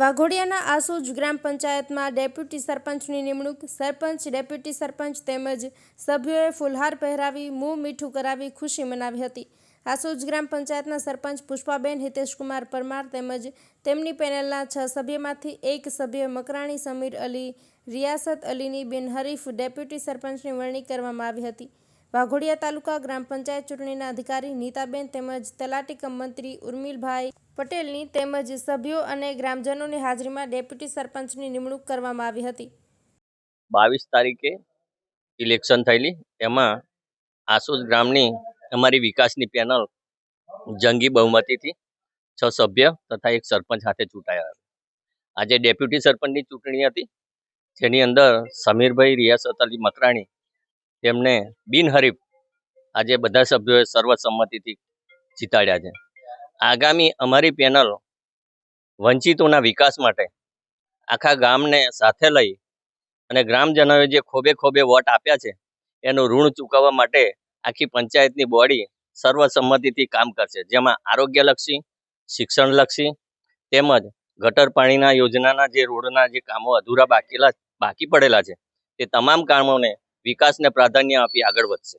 વાઘોડિયાના આસુજ ગ્રામ પંચાયતમાં ડેપ્યુટી સરપંચની નિમણૂક, સરપંચ, ડેપ્યુટી સરપંચ તેમજ સભ્યોએ ફુલહાર પહેરાવી, મું મીઠું કરાવી ખુશી મનાવી હતી. આસુજ ગ્રામ પંચાયતના સરપંચ પુષ્પાબેન હિતેશકુમાર પરમાર તેમજ તેમની પેનલના છ સભ્યમાંથી એક સભ્ય મકરાણી સમીર અલી, રિયાસત અલીની બિનહરીફ ડેપ્યુટી સરપંચની વરણી કરવામાં આવી હતી. વાઘોડિયા તાલુકા ગ્રામ પંચાયત ચૂંટણીના અધિકારી નીતાબેન તેમજ તલાટી કમ મંત્રી ઉર્મિલભાઈ પટેલની તેમજ સભ્યો અને ગ્રામજનોની હાજરીમાં ડેપ્યુટી સરપંચની નિમણૂક કરવામાં આવી હતી. બાવીસ તારીખે ઇલેક્શન થયેલી. એમાં આસોદ ગ્રામની અમારી વિકાસની પેનલ જંગી બહુમતીથી છ સભ્ય તથા એક સરપંચ સાથે ચૂંટાયા આજે ડેપ્યુટી સરપંચની ચૂંટણી હતી. જેની અંદર સમીરભાઈ રિયાસત અલી મકરાણી તેમને બિનહરીફ આજે બધા સભ્યોએ સર્વસંમતિથી જીતાડ્યા છે. આગામી અમારી પેનલ વંચિતોના વિકાસ માટે આખા ગામને સાથે લઈ અને ગ્રામજનોએ જે ખોબે ખોબે વોટ આપ્યા છે, એનું ઋણ ચૂકવવા માટે આખી પંચાયતની બોડી સર્વસંમતિથી કામ કરશે. જેમાં આરોગ્યલક્ષી, શિક્ષણલક્ષી તેમજ ગટર પાણીના યોજનાના જે રોડના જે કામો અધૂરા બાકીલા બાકી પડેલા છે, તે તમામ કામોને વિકાસને પ્રાધાન્ય આપી આગળ વધશે.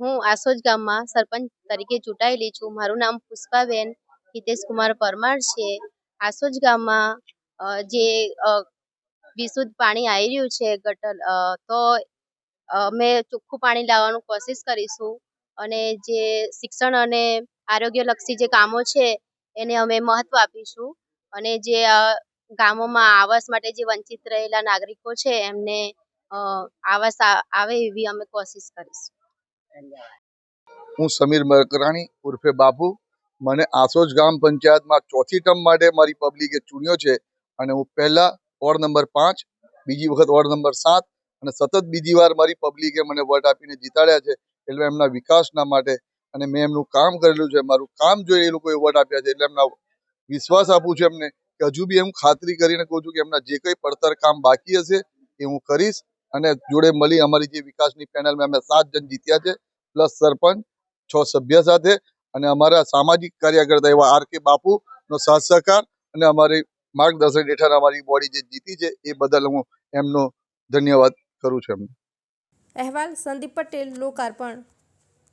હું આસોજ ગામમાં સરપંચ તરીકે ચૂંટાયેલી છું. મારું નામ પુષ્પાબેન હિતેશ કુમાર પરમાર છે. આસોજ ગામમાં જે વિશુદ્ધ પાણી આવી રહ્યું છે ગટર તો અમે ચોખ્ખું પાણી લાવવાનું કોશિશ કરીશું અને જે શિક્ષણ અને આરોગ્યલક્ષી જે કામો છે એને અમે મહત્વ આપીશું અને જે ગામોમાં આવાસ માટે જે વંચિત રહેલા નાગરિકો છે, એમને આવાસ આવે એવી અમે કોશિશ કરીશું. હું સમીર મકરાણી ઉર્ફે બાપુ. મને આસોજ ગામ પંચાયતમાં ચોથી ટર્મ માટે મારી પબ્લિકે ચૂન્યો છે અને હું પહેલા વોર્ડ નંબર પાંચ, બીજી વખત વોર્ડ નંબર સાત અને સતત બીજી વાર મારી પબ્લિકે મને વોટ આપીને જીતાડ્યા છે એટલે એમના વિકાસના માટે અને મેં એમનું કામ કરેલું છે. મારું કામ જોઈ એ લોકોએ વોટ આપ્યા છે એટલે એમના વિશ્વાસ આપું છું એમને કે હજુ બી હું ખાતરી કરીને કહું છું કે એમના જે કંઈ પડતર કામ બાકી હશે એ હું કરીશ અને જોડે મળી અમારી જે વિકાસની પેનલમાં અમે સાત જણ જીત્યા છે, પ્લસ સરપંચ, છ સભ્ય સાથે અને અમારા સામાજિક કાર્યકર્તા એવા આર કે બાપુનો સાથ સહકાર અને અમારી માર્ગદર્શન હેઠળ અમારી બોડી જે જીતી છે એ બદલ હું એમનો ધન્યવાદ કરું છું એમને. અહેવાલ સંદીપ પટેલ, લોકાર્પણ.